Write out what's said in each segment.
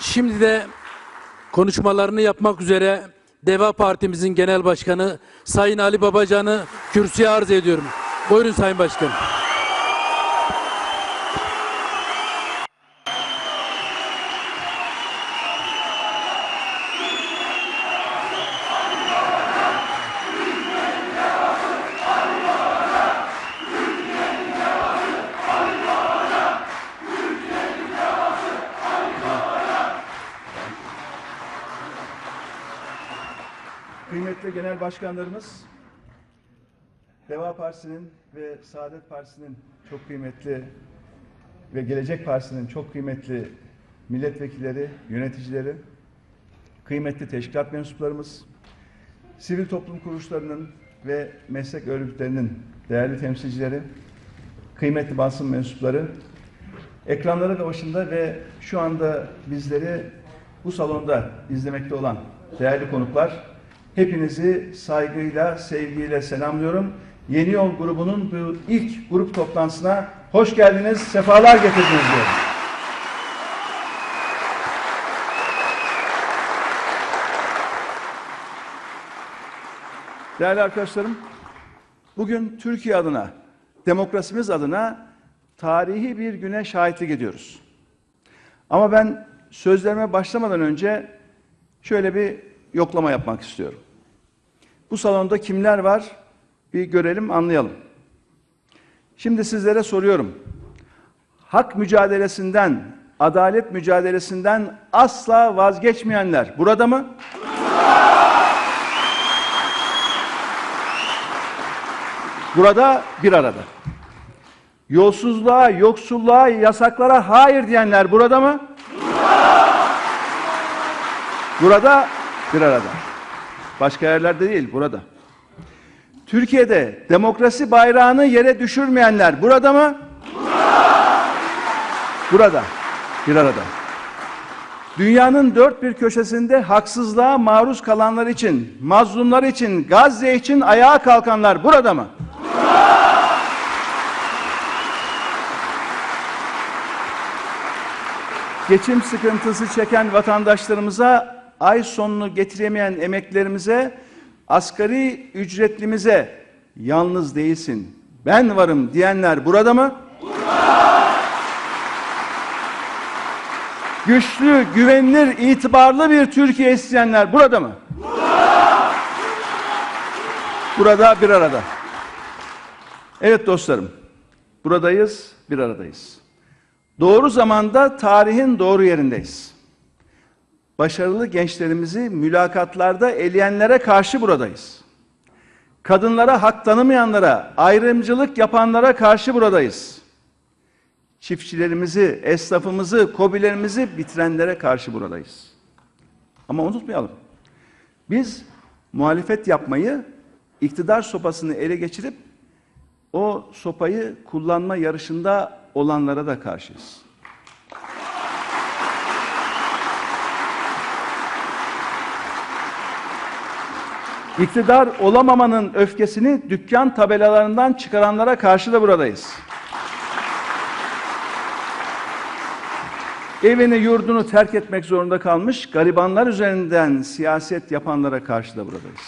Şimdi de konuşmalarını yapmak üzere Deva Partimizin Genel Başkanı Sayın Ali Babacan'ı kürsüye arz ediyorum. Buyurun Sayın Başkan. Kıymetli genel başkanlarımız, Deva Partisi'nin ve Saadet Partisi'nin çok kıymetli ve Gelecek Partisi'nin çok kıymetli milletvekilleri, yöneticileri, kıymetli teşkilat mensuplarımız, sivil toplum kuruluşlarının ve meslek örgütlerinin değerli temsilcileri, kıymetli basın mensupları, ekranları da başında ve şu anda bizleri bu salonda izlemekte olan değerli konuklar, hepinizi saygıyla, sevgiyle selamlıyorum. Yeni Yol grubunun bu ilk grup toplantısına hoş geldiniz, sefalar getirdiniz diyorum. Değerli arkadaşlarım, bugün Türkiye adına, demokrasimiz adına tarihi bir güne şahitlik ediyoruz. Ama ben sözlerime başlamadan önce şöyle bir yoklama yapmak istiyorum. Bu salonda kimler var? Bir görelim, anlayalım. Şimdi sizlere soruyorum. Hak mücadelesinden, adalet mücadelesinden asla vazgeçmeyenler burada mı? Burada bir arada. Yolsuzluğa, yoksulluğa, yasaklara hayır diyenler burada mı? Burada bir arada. Başka yerlerde değil, burada. Türkiye'de demokrasi bayrağını yere düşürmeyenler burada mı? Burada. Bir arada. Dünyanın dört bir köşesinde haksızlığa maruz kalanlar için, mazlumlar için, Gazze için ayağa kalkanlar burada mı? geçim sıkıntısı çeken vatandaşlarımıza, ay sonunu getiremeyen emeklerimize, asgari ücretlimize yalnız değilsin, ben varım diyenler burada mı? Güçlü, güvenilir, itibarlı bir Türkiye isteyenler burada mı? Burada bir arada. Evet dostlarım, buradayız, bir aradayız. Doğru zamanda tarihin doğru yerindeyiz. Başarılı gençlerimizi mülakatlarda eleyenlere karşı buradayız. Kadınlara hak tanımayanlara, ayrımcılık yapanlara karşı buradayız. Çiftçilerimizi, esnafımızı, kobilerimizi bitirenlere karşı buradayız. Ama unutmayalım. Biz muhalefet yapmayı, iktidar sopasını ele geçirip o sopayı kullanma yarışında olanlara da karşıyız. İktidar olamamanın öfkesini dükkan tabelalarından çıkaranlara karşı da buradayız. Evini yurdunu terk etmek zorunda kalmış garibanlar üzerinden siyaset yapanlara karşı da buradayız.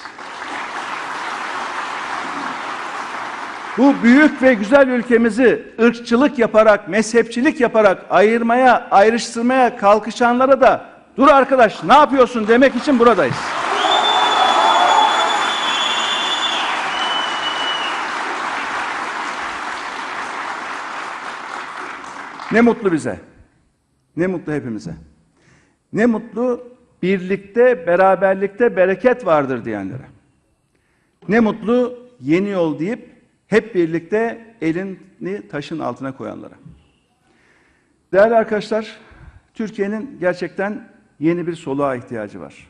Bu büyük ve güzel ülkemizi ırkçılık yaparak, mezhepçilik yaparak ayırmaya, ayrıştırmaya kalkışanlara da dur arkadaş ne yapıyorsun demek için buradayız. Ne mutlu bize. Ne mutlu hepimize. Ne mutlu birlikte, beraberlikte bereket vardır diyenlere. Ne mutlu yeni yol deyip hep birlikte elini taşın altına koyanlara. Değerli arkadaşlar, Türkiye'nin gerçekten yeni bir soluğa ihtiyacı var.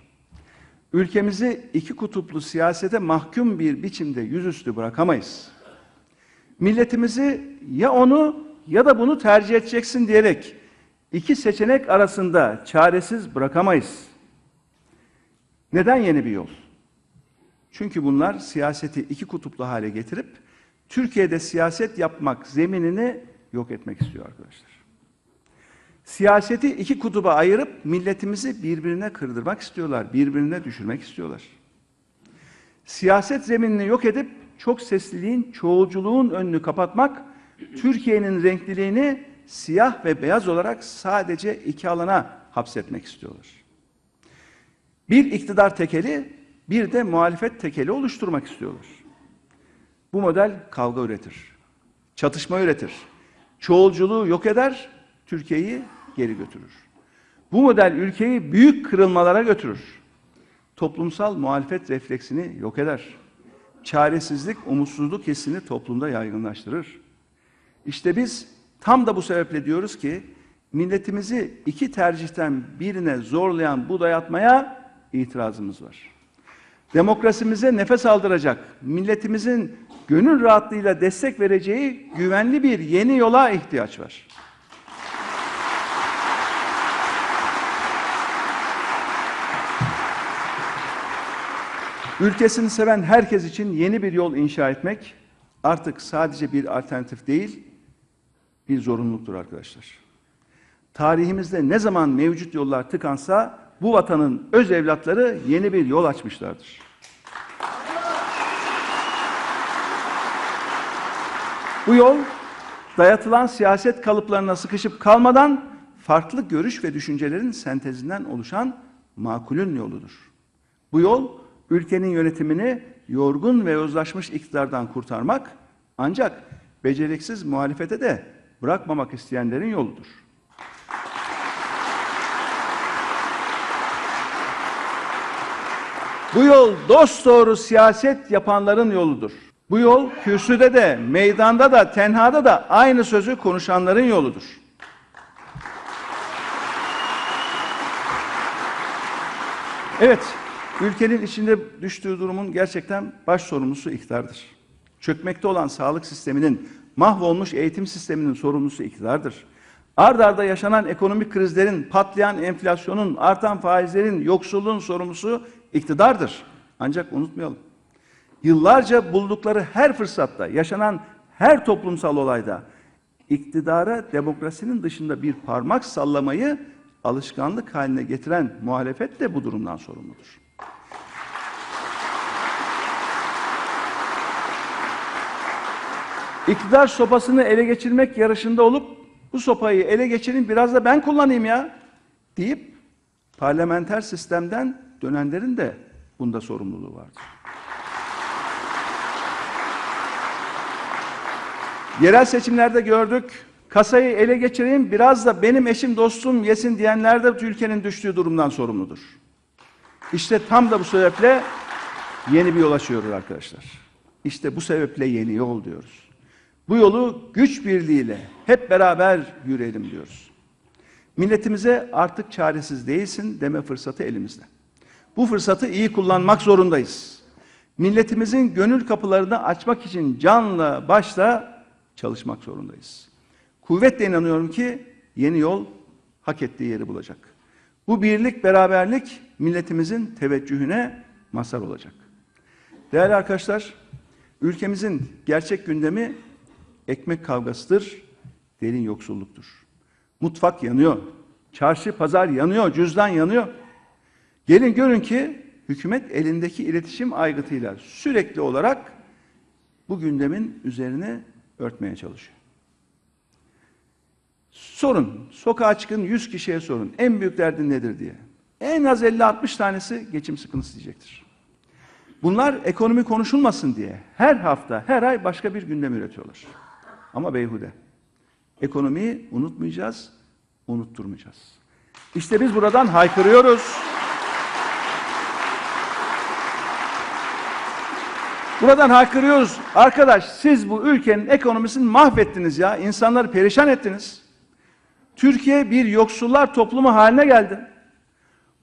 Ülkemizi iki kutuplu siyasete mahkum bir biçimde yüzüstü bırakamayız. Milletimizi ya onu ya da bunu tercih edeceksin diyerek iki seçenek arasında çaresiz bırakamayız. Neden yeni bir yol? Çünkü bunlar siyaseti iki kutuplu hale getirip Türkiye'de siyaset yapmak zeminini yok etmek istiyor arkadaşlar. Siyaseti iki kutuba ayırıp milletimizi birbirine kırdırmak istiyorlar, birbirine düşürmek istiyorlar. Siyaset zeminini yok edip çok sesliliğin, çoğulculuğun önünü kapatmak, Türkiye'nin renkliliğini siyah ve beyaz olarak sadece iki alana hapsetmek istiyorlar. Bir iktidar tekeli, bir de muhalefet tekeli oluşturmak istiyorlar. Bu model kavga üretir, çatışma üretir, çoğulculuğu yok eder, Türkiye'yi geri götürür. Bu model ülkeyi büyük kırılmalara götürür. Toplumsal muhalefet refleksini yok eder. Çaresizlik, umutsuzluk hissini toplumda yaygınlaştırır. İşte biz tam da bu sebeple diyoruz ki milletimizi iki tercihten birine zorlayan bu dayatmaya itirazımız var. Demokrasimize nefes aldıracak, milletimizin gönül rahatlığıyla destek vereceği güvenli bir yeni yola ihtiyaç var. Ülkesini seven herkes için yeni bir yol inşa etmek artık sadece bir alternatif değil, bir zorunluluktur arkadaşlar. Tarihimizde ne zaman mevcut yollar tıkansa bu vatanın öz evlatları yeni bir yol açmışlardır. Bu yol dayatılan siyaset kalıplarına sıkışıp kalmadan farklı görüş ve düşüncelerin sentezinden oluşan makulün yoludur. Bu yol ülkenin yönetimini yorgun ve yozlaşmış iktidardan kurtarmak ancak beceriksiz muhalefete de bırakmamak isteyenlerin yoludur. Bu yol dosdoğru siyaset yapanların yoludur. Bu yol kürsüde de, meydanda da, tenhada da aynı sözü konuşanların yoludur. Evet, ülkenin içinde düştüğü durumun gerçekten baş sorumlusu iktidardır. Çökmekte olan sağlık sisteminin, mahvolmuş eğitim sisteminin sorumlusu iktidardır. Ard arda yaşanan ekonomik krizlerin, patlayan enflasyonun, artan faizlerin, yoksulluğun sorumlusu iktidardır. Ancak unutmayalım. Yıllarca buldukları her fırsatta, yaşanan her toplumsal olayda iktidara demokrasinin dışında bir parmak sallamayı alışkanlık haline getiren muhalefet de bu durumdan sorumludur. İktidar sopasını ele geçirmek yarışında olup bu sopayı ele geçirin biraz da ben kullanayım ya deyip parlamenter sistemden dönenlerin de bunda sorumluluğu vardır. Yerel seçimlerde gördük. Kasayı ele geçireyim biraz da benim eşim dostum yesin diyenler de ülkenin düştüğü durumdan sorumludur. İşte tam da bu sebeple yeni bir yol açıyoruz arkadaşlar. İşte bu sebeple yeni yol diyoruz. Bu yolu güç birliğiyle hep beraber yürüyelim diyoruz. Milletimize artık çaresiz değilsin deme fırsatı elimizde. Bu fırsatı iyi kullanmak zorundayız. Milletimizin gönül kapılarını açmak için canla başla çalışmak zorundayız. Kuvvetle inanıyorum ki yeni yol hak ettiği yeri bulacak. Bu birlik, beraberlik milletimizin teveccühüne mazhar olacak. Değerli arkadaşlar, ülkemizin gerçek gündemi ekmek kavgasıdır, derin yoksulluktur. Mutfak yanıyor, çarşı pazar yanıyor, cüzdan yanıyor. Gelin görün ki hükümet elindeki iletişim aygıtıyla sürekli olarak bu gündemin üzerine örtmeye çalışıyor. Sorun, sokağa çıkın 100 kişiye sorun. En büyük derdin nedir diye. En az 50-60 tanesi geçim sıkıntısı diyecektir. Bunlar ekonomi konuşulmasın diye her hafta, her ay başka bir gündem üretiyorlar. Ama beyhude. Ekonomiyi unutmayacağız, unutturmayacağız. İşte biz buradan haykırıyoruz. Buradan haykırıyoruz. Arkadaş siz bu ülkenin ekonomisini mahvettiniz ya. İnsanları perişan ettiniz. Türkiye bir yoksullar toplumu haline geldi.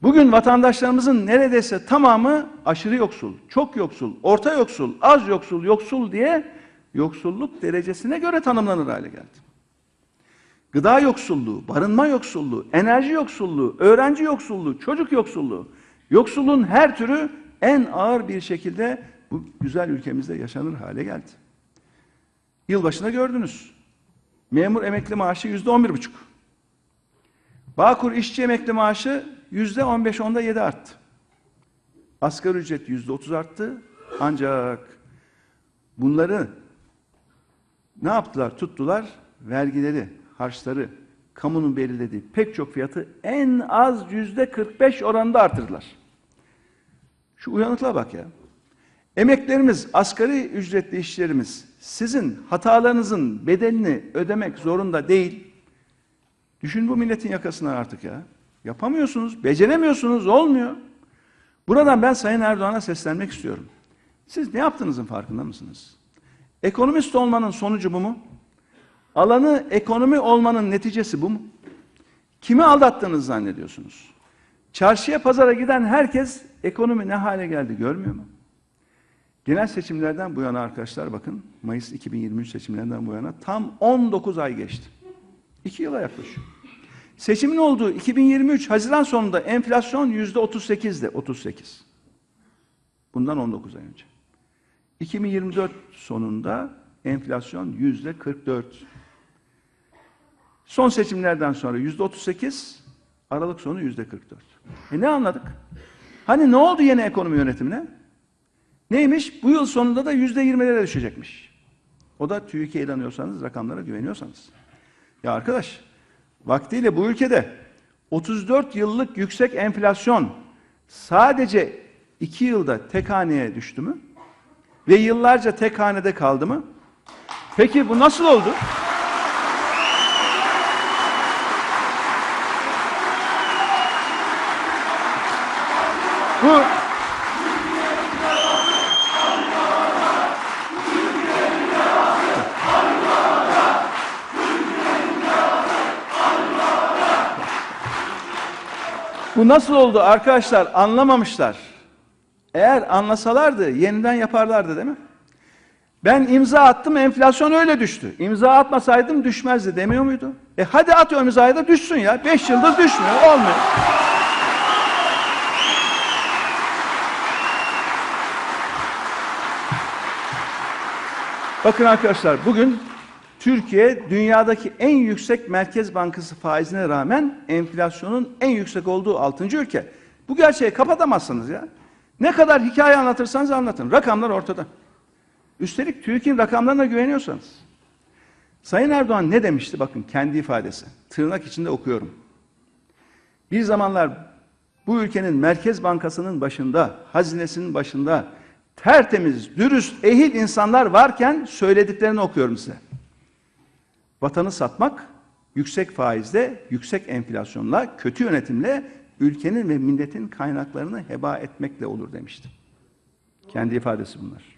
Bugün vatandaşlarımızın neredeyse tamamı aşırı yoksul, çok yoksul, orta yoksul, az yoksul, yoksul diye yoksulluk derecesine göre tanımlanır hale geldi. Gıda yoksulluğu, barınma yoksulluğu, enerji yoksulluğu, öğrenci yoksulluğu, çocuk yoksulluğu, yoksulluğun her türü en ağır bir şekilde bu güzel ülkemizde yaşanır hale geldi. Yılbaşına gördünüz. Memur emekli maaşı yüzde on bir buçuk. Bağkur işçi emekli maaşı yüzde 15 onda 7 arttı. Asgari ücret yüzde 30 arttı. Ancak bunları ne yaptılar? Tuttular vergileri, harçları, kamunun belirlediği pek çok fiyatı en az yüzde 45 oranında artırdılar. Şu uyanıklığa bak ya. Emeklerimiz, asgari ücretli işçilerimiz sizin hatalarınızın bedelini ödemek zorunda değil. Düşün bu milletin yakasına artık ya. Yapamıyorsunuz, beceremiyorsunuz, olmuyor. Buradan ben Sayın Erdoğan'a seslenmek istiyorum. Siz ne yaptığınızın farkında mısınız? Ekonomist olmanın sonucu bu mu? Alanı ekonomi olmanın neticesi bu mu? Kimi aldattığınızı zannediyorsunuz? Çarşıya pazara giden herkes ekonomi ne hale geldi görmüyor mu? Genel seçimlerden bu yana arkadaşlar bakın Mayıs 2023 seçimlerinden bu yana tam 19 ay geçti. 2 yıla yaklaşıyor. Seçimin olduğu 2023 Haziran sonunda enflasyon yüzde 38'de 38. Bundan 19 ay önce. 2024 sonunda enflasyon yüzde 44. Son seçimlerden sonra yüzde 38, Aralık sonu yüzde 44. E ne anladık? Hani ne oldu yeni ekonomi yönetimine? Neymiş? Bu yıl sonunda da yüzde 20'lere düşecekmiş. O da TÜİK'e inanıyorsanız, rakamlara güveniyorsanız. Ya arkadaş, vaktiyle bu ülkede 34 yıllık yüksek enflasyon sadece 2 yılda tek haneye düştü mü? Ve yıllarca tek hanede kaldı mı? Peki bu nasıl oldu? Bu Bu nasıl oldu arkadaşlar anlamamışlar. Eğer anlasalardı yeniden yaparlardı değil mi? Ben imza attım enflasyon öyle düştü. İmza atmasaydım düşmezdi demiyor muydu? E hadi at o imzayı da düşsün ya. Beş yıldır düşmüyor olmuyor. Bakın arkadaşlar bugün Türkiye dünyadaki en yüksek Merkez Bankası faizine rağmen enflasyonun en yüksek olduğu 6. ülke. Bu gerçeği kapatamazsınız ya. Ne kadar hikaye anlatırsanız anlatın. Rakamlar ortada. Üstelik TÜİK'in rakamlarına güveniyorsanız. Sayın Erdoğan ne demişti? Bakın kendi ifadesi. Tırnak içinde okuyorum. Bir zamanlar bu ülkenin Merkez Bankası'nın başında, hazinesinin başında tertemiz, dürüst, ehil insanlar varken söylediklerini okuyorum size. Vatanı satmak yüksek faizle, yüksek enflasyonla, kötü yönetimle ülkenin ve milletin kaynaklarını heba etmekle olur demişti. Kendi ifadesi bunlar.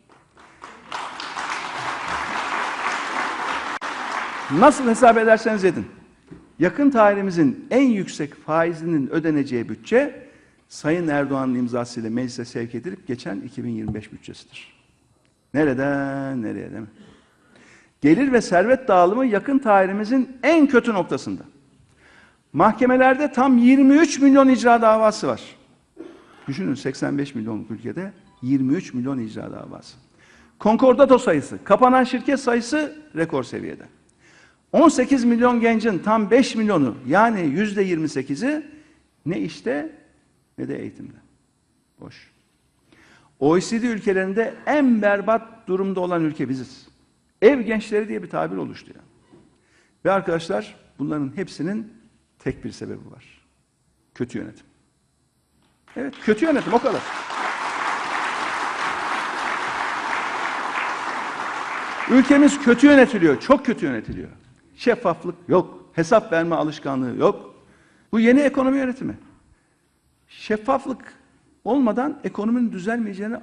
Nasıl hesap ederseniz edin. Yakın tarihimizin en yüksek faizinin ödeneceği bütçe Sayın Erdoğan'ın imzasıyla meclise sevk edilip geçen 2025 bütçesidir. Nereden nereye değil mi? Gelir ve servet dağılımı yakın tarihimizin en kötü noktasında. Mahkemelerde tam 23 milyon icra davası var. Düşünün 85 milyonluk ülkede 23 milyon icra davası. Konkordato sayısı, kapanan şirket sayısı rekor seviyede. 18 milyon gencin tam 5 milyonu yani yüzde 28'i ne işte ne de eğitimde. Boş. OECD ülkelerinde en berbat durumda olan ülke biziz. Ev gençleri diye bir tabir oluştu ya. Ve arkadaşlar bunların hepsinin tek bir sebebi var. Kötü yönetim. Evet, kötü yönetim o kadar. Ülkemiz kötü yönetiliyor, çok kötü yönetiliyor. Şeffaflık yok, hesap verme alışkanlığı yok. Bu yeni ekonomi yönetimi. Şeffaflık olmadan ekonominin düzelmeyeceğini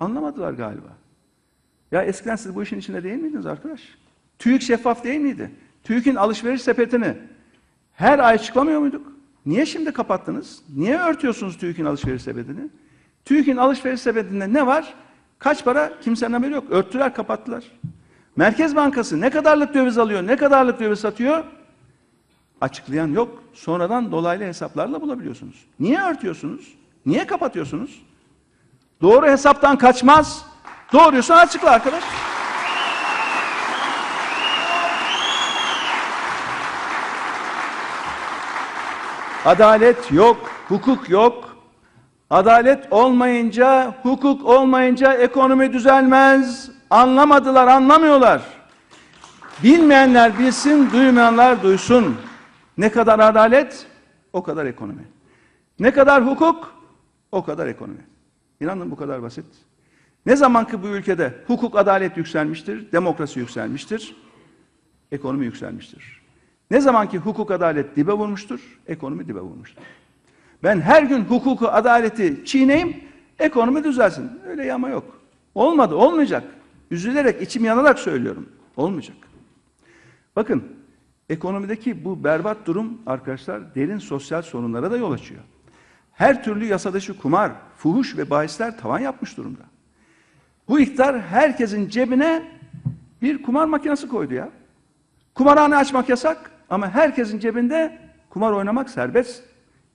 anlamadılar galiba. Ya eskiden siz bu işin içinde değil miydiniz arkadaş? TÜİK şeffaf değil miydi? TÜİK'in alışveriş sepetini her ay açıklamıyor muyduk? Niye şimdi kapattınız? Niye örtüyorsunuz TÜİK'in alışveriş sepetini? TÜİK'in alışveriş sepetinde ne var? Kaç para? Kimsenin haberi yok. Örttüler, kapattılar. Merkez Bankası ne kadarlık döviz alıyor, ne kadarlık döviz satıyor? Açıklayan yok. Sonradan dolaylı hesaplarla bulabiliyorsunuz. Niye örtüyorsunuz? Niye kapatıyorsunuz? Doğru hesaptan kaçmaz. Doğruysa açıkla arkadaş. Adalet yok, hukuk yok. Adalet olmayınca, hukuk olmayınca ekonomi düzelmez. Anlamadılar, anlamıyorlar. Bilmeyenler bilsin, duymayanlar duysun. Ne kadar adalet, o kadar ekonomi. Ne kadar hukuk, o kadar ekonomi. İnanın bu kadar basit. Ne zaman ki bu ülkede hukuk, adalet yükselmiştir, demokrasi yükselmiştir, ekonomi yükselmiştir. Ne zaman ki hukuk, adalet dibe vurmuştur, ekonomi dibe vurmuştur. Ben her gün hukuku, adaleti çiğneyim, ekonomi düzelsin. Öyle yama yok. Olmadı, olmayacak. Üzülerek, içim yanarak söylüyorum. Olmayacak. Bakın, ekonomideki bu berbat durum arkadaşlar derin sosyal sorunlara da yol açıyor. Her türlü yasa dışı kumar, fuhuş ve bahisler tavan yapmış durumda. Bu iktidar herkesin cebine bir kumar makinesi koydu ya. Kumarhane açmak yasak ama herkesin cebinde kumar oynamak serbest.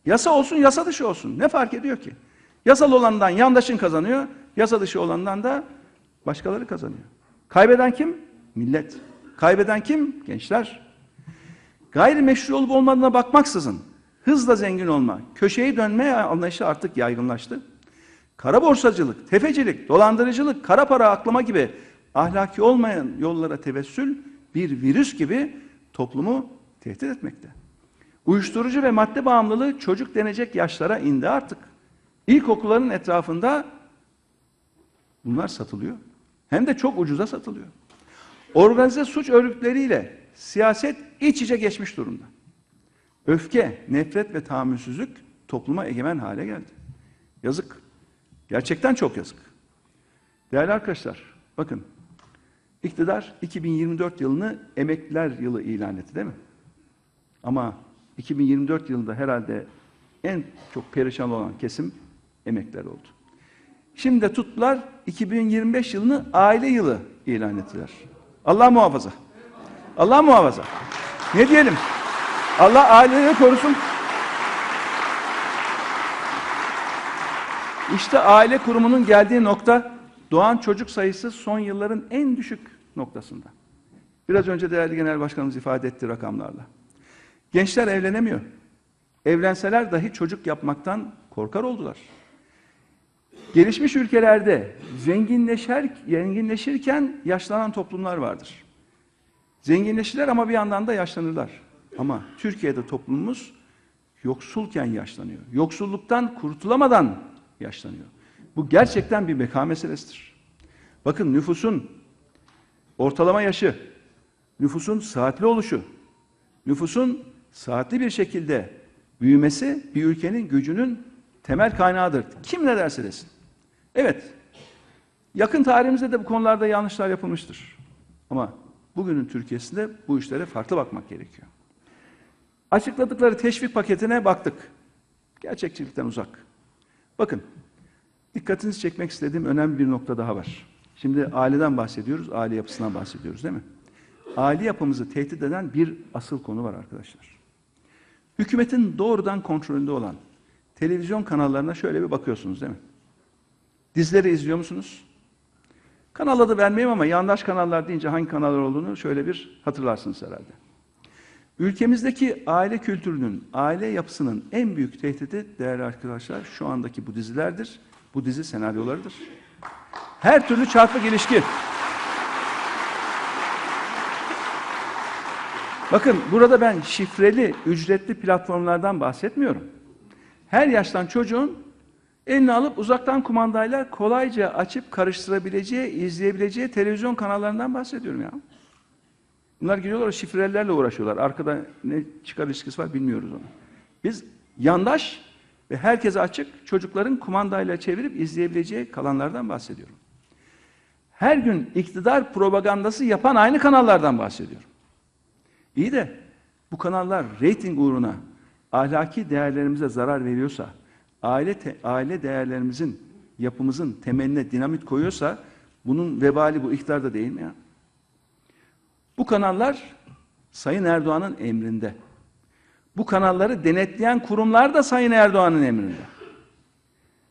Yasa olsun, yasa dışı olsun. Ne fark ediyor ki? Yasal olandan yandaşın kazanıyor, yasa dışı olandan da başkaları kazanıyor. Kaybeden kim? Millet. Kaybeden kim? Gençler. Gayrimeşru olup olmadığına bakmaksızın hızla zengin olma, köşeyi dönme anlayışı artık yaygınlaştı. Kara borsacılık, tefecilik, dolandırıcılık, kara para aklama gibi ahlaki olmayan yollara tevessül bir virüs gibi toplumu tehdit etmekte. Uyuşturucu ve madde bağımlılığı çocuk denecek yaşlara indi artık. İlkokulların etrafında bunlar satılıyor. Hem de çok ucuza satılıyor. Organize suç örgütleriyle siyaset iç içe geçmiş durumda. Öfke, nefret ve tahammülsüzlük topluma egemen hale geldi. Yazık. Gerçekten çok yazık. Değerli arkadaşlar, bakın. İktidar 2024 yılını emekliler yılı ilan etti değil mi? Ama 2024 yılında herhalde en çok perişan olan kesim emekliler oldu. Şimdi de tuttular 2025 yılını aile yılı ilan ettiler. Allah muhafaza. Allah muhafaza. Ne diyelim? Allah aileleri korusun. İşte aile kurumunun geldiği nokta doğan çocuk sayısı son yılların en düşük noktasında. Biraz önce değerli genel başkanımız ifade etti rakamlarla. Gençler evlenemiyor. Evlenseler dahi çocuk yapmaktan korkar oldular. Gelişmiş ülkelerde zenginleşer, zenginleşirken yaşlanan toplumlar vardır. Zenginleşirler ama bir yandan da yaşlanırlar. Ama Türkiye'de toplumumuz yoksulken yaşlanıyor. Yoksulluktan kurtulamadan yaşlanıyor. Bu gerçekten bir beka meselesidir. Bakın nüfusun ortalama yaşı, nüfusun saatli oluşu, nüfusun saatli bir şekilde büyümesi bir ülkenin gücünün temel kaynağıdır. Kim ne derse desin. Evet, yakın tarihimizde de bu konularda yanlışlar yapılmıştır. Ama bugünün Türkiye'sinde bu işlere farklı bakmak gerekiyor. Açıkladıkları teşvik paketine baktık. Gerçekçilikten uzak. Bakın, dikkatinizi çekmek istediğim önemli bir nokta daha var. Şimdi aileden bahsediyoruz, aile yapısından bahsediyoruz değil mi? Aile yapımızı tehdit eden bir asıl konu var arkadaşlar. Hükümetin doğrudan kontrolünde olan televizyon kanallarına şöyle bir bakıyorsunuz değil mi? Dizileri izliyor musunuz? Kanal adı vermeyeyim ama yandaş kanallar deyince hangi kanallar olduğunu şöyle bir hatırlarsınız herhalde. Ülkemizdeki aile kültürünün, aile yapısının en büyük tehdidi değerli arkadaşlar şu andaki bu dizilerdir. Bu dizi senaryolarıdır. Her türlü çarpık ilişki. Bakın burada ben şifreli, ücretli platformlardan bahsetmiyorum. Her yaştan çocuğun eline alıp uzaktan kumandayla kolayca açıp karıştırabileceği, izleyebileceği televizyon kanallarından bahsediyorum ya. Bunlar giriyorlar şifrelerle uğraşıyorlar. Arkada ne çıkar ilişkisi var bilmiyoruz onu. Biz yandaş ve herkese açık çocukların kumandayla çevirip izleyebileceği kalanlardan bahsediyorum. Her gün iktidar propagandası yapan aynı kanallardan bahsediyorum. İyi de bu kanallar reyting uğruna ahlaki değerlerimize zarar veriyorsa, aile te- aile değerlerimizin, yapımızın temeline dinamit koyuyorsa bunun vebali bu iktidarda değil mi ya? Bu kanallar Sayın Erdoğan'ın emrinde. Bu kanalları denetleyen kurumlar da Sayın Erdoğan'ın emrinde.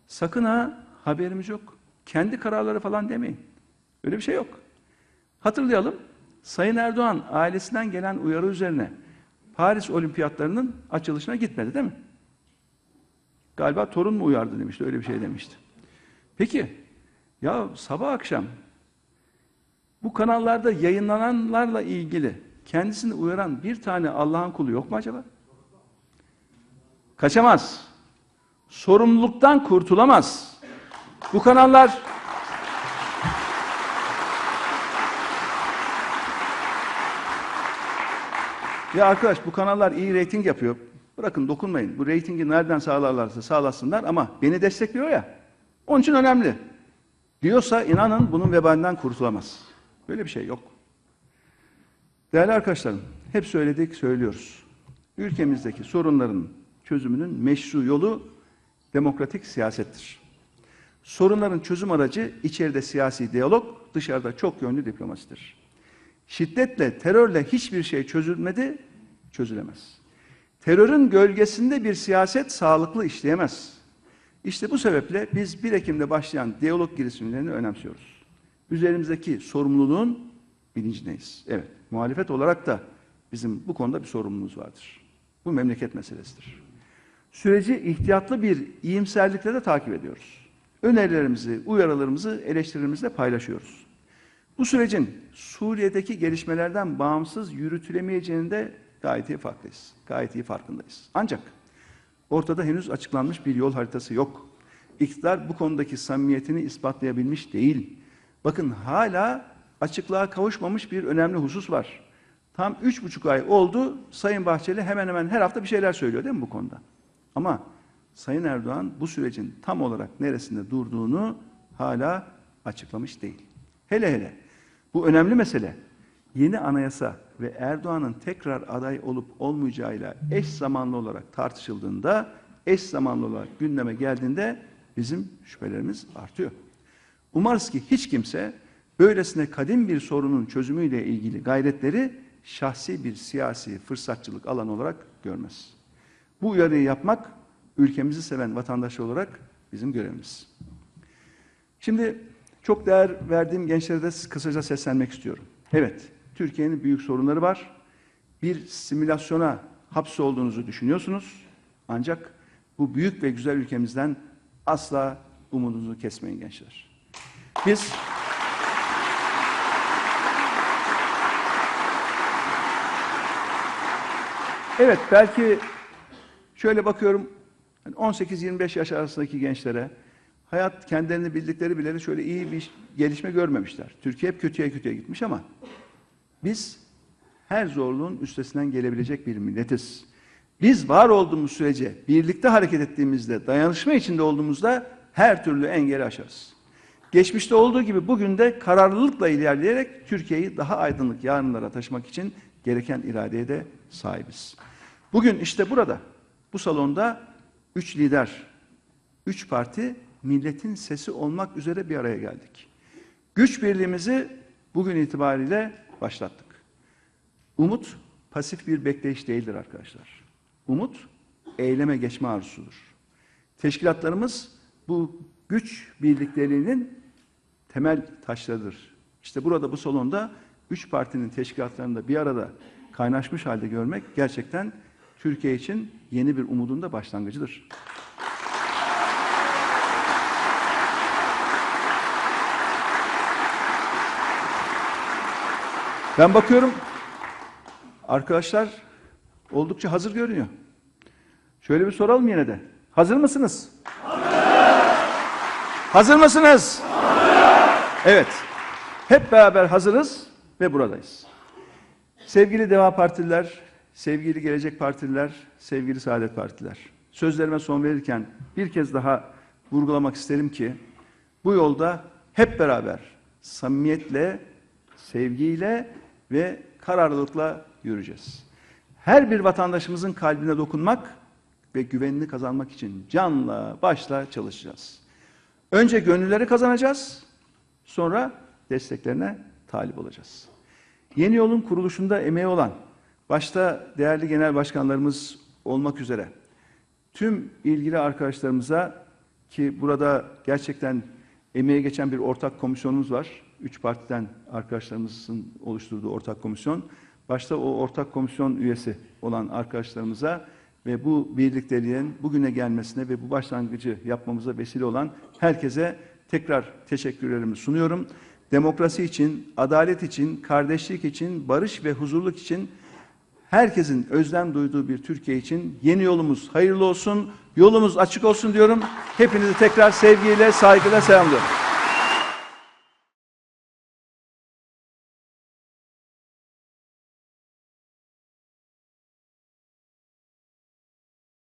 Sakın ha haberimiz yok. Kendi kararları falan demeyin. Öyle bir şey yok. Hatırlayalım. Sayın Erdoğan ailesinden gelen uyarı üzerine Paris Olimpiyatlarının açılışına gitmedi değil mi? Galiba torun mu uyardı demişti, öyle bir şey demişti. Peki, ya sabah akşam bu kanallarda yayınlananlarla ilgili kendisini uyaran bir tane Allah'ın kulu yok mu acaba? Kaçamaz. Sorumluluktan kurtulamaz. Bu kanallar Ya arkadaş bu kanallar iyi reyting yapıyor. Bırakın dokunmayın. Bu reytingi nereden sağlarlarsa sağlasınlar ama beni destekliyor ya. Onun için önemli. Diyorsa inanın bunun vebalinden kurtulamaz. Böyle bir şey yok. Değerli arkadaşlarım, hep söyledik, söylüyoruz. Ülkemizdeki sorunların çözümünün meşru yolu demokratik siyasettir. Sorunların çözüm aracı içeride siyasi diyalog, dışarıda çok yönlü diplomasidir. Şiddetle, terörle hiçbir şey çözülmedi, çözülemez. Terörün gölgesinde bir siyaset sağlıklı işleyemez. İşte bu sebeple biz 1 Ekim'de başlayan diyalog girişimlerini önemsiyoruz. Üzerimizdeki sorumluluğun bilincindeyiz. Evet, muhalefet olarak da bizim bu konuda bir sorumluluğumuz vardır. Bu memleket meselesidir. Süreci ihtiyatlı bir iyimserlikle de takip ediyoruz. Önerilerimizi, uyarılarımızı, eleştirilerimizle paylaşıyoruz. Bu sürecin Suriye'deki gelişmelerden bağımsız yürütülemeyeceğini de gayet iyi farklıyız. Gayet iyi farkındayız. Ancak ortada henüz açıklanmış bir yol haritası yok. İktidar bu konudaki samimiyetini ispatlayabilmiş değil. Bakın hala açıklığa kavuşmamış bir önemli husus var. Tam üç buçuk ay oldu. Sayın Bahçeli hemen hemen her hafta bir şeyler söylüyor değil mi bu konuda? Ama Sayın Erdoğan bu sürecin tam olarak neresinde durduğunu hala açıklamış değil. Hele hele bu önemli mesele yeni anayasa ve Erdoğan'ın tekrar aday olup olmayacağıyla eş zamanlı olarak tartışıldığında, eş zamanlı olarak gündeme geldiğinde bizim şüphelerimiz artıyor. Umarız ki hiç kimse böylesine kadim bir sorunun çözümüyle ilgili gayretleri şahsi bir siyasi fırsatçılık alanı olarak görmez. Bu uyarıyı yapmak ülkemizi seven vatandaş olarak bizim görevimiz. Şimdi çok değer verdiğim gençlere de kısaca seslenmek istiyorum. Evet, Türkiye'nin büyük sorunları var. Bir simülasyona hapsolduğunuzu düşünüyorsunuz. Ancak bu büyük ve güzel ülkemizden asla umudunuzu kesmeyin gençler. Biz Evet belki şöyle bakıyorum hani 18-25 yaş arasındaki gençlere hayat kendilerini bildikleri bileli şöyle iyi bir gelişme görmemişler. Türkiye hep kötüye kötüye gitmiş ama biz her zorluğun üstesinden gelebilecek bir milletiz. Biz var olduğumuz sürece, birlikte hareket ettiğimizde, dayanışma içinde olduğumuzda her türlü engeli aşarız. Geçmişte olduğu gibi bugün de kararlılıkla ilerleyerek Türkiye'yi daha aydınlık yarınlara taşımak için gereken iradeye de sahibiz. Bugün işte burada, bu salonda üç lider, üç parti milletin sesi olmak üzere bir araya geldik. Güç birliğimizi bugün itibariyle başlattık. Umut pasif bir bekleyiş değildir arkadaşlar. Umut eyleme geçme arzusudur. Teşkilatlarımız bu güç birliklerinin temel taşlarıdır. İşte burada bu salonda üç partinin teşkilatlarında bir arada kaynaşmış halde görmek gerçekten Türkiye için yeni bir umudun da başlangıcıdır. Ben bakıyorum arkadaşlar oldukça hazır görünüyor. Şöyle bir soralım yine de. Hazır mısınız? Hazır mısınız? Evet. Hep beraber hazırız ve buradayız. Sevgili Deva Partililer, sevgili Gelecek Partililer, sevgili Saadet Partiler. Sözlerime son verirken bir kez daha vurgulamak isterim ki bu yolda hep beraber samimiyetle, sevgiyle ve kararlılıkla yürüyeceğiz. Her bir vatandaşımızın kalbine dokunmak ve güvenini kazanmak için canla başla çalışacağız. Önce gönülleri kazanacağız, sonra desteklerine talip olacağız. Yeni yolun kuruluşunda emeği olan, başta değerli genel başkanlarımız olmak üzere tüm ilgili arkadaşlarımıza ki burada gerçekten emeğe geçen bir ortak komisyonumuz var. Üç partiden arkadaşlarımızın oluşturduğu ortak komisyon. başta o ortak komisyon üyesi olan arkadaşlarımıza ve bu birlikteliğin bugüne gelmesine ve bu başlangıcı yapmamıza vesile olan herkese tekrar teşekkürlerimi sunuyorum. Demokrasi için, adalet için, kardeşlik için, barış ve huzurluk için herkesin özlem duyduğu bir Türkiye için yeni yolumuz hayırlı olsun, yolumuz açık olsun diyorum. Hepinizi tekrar sevgiyle, saygıyla selamlıyorum.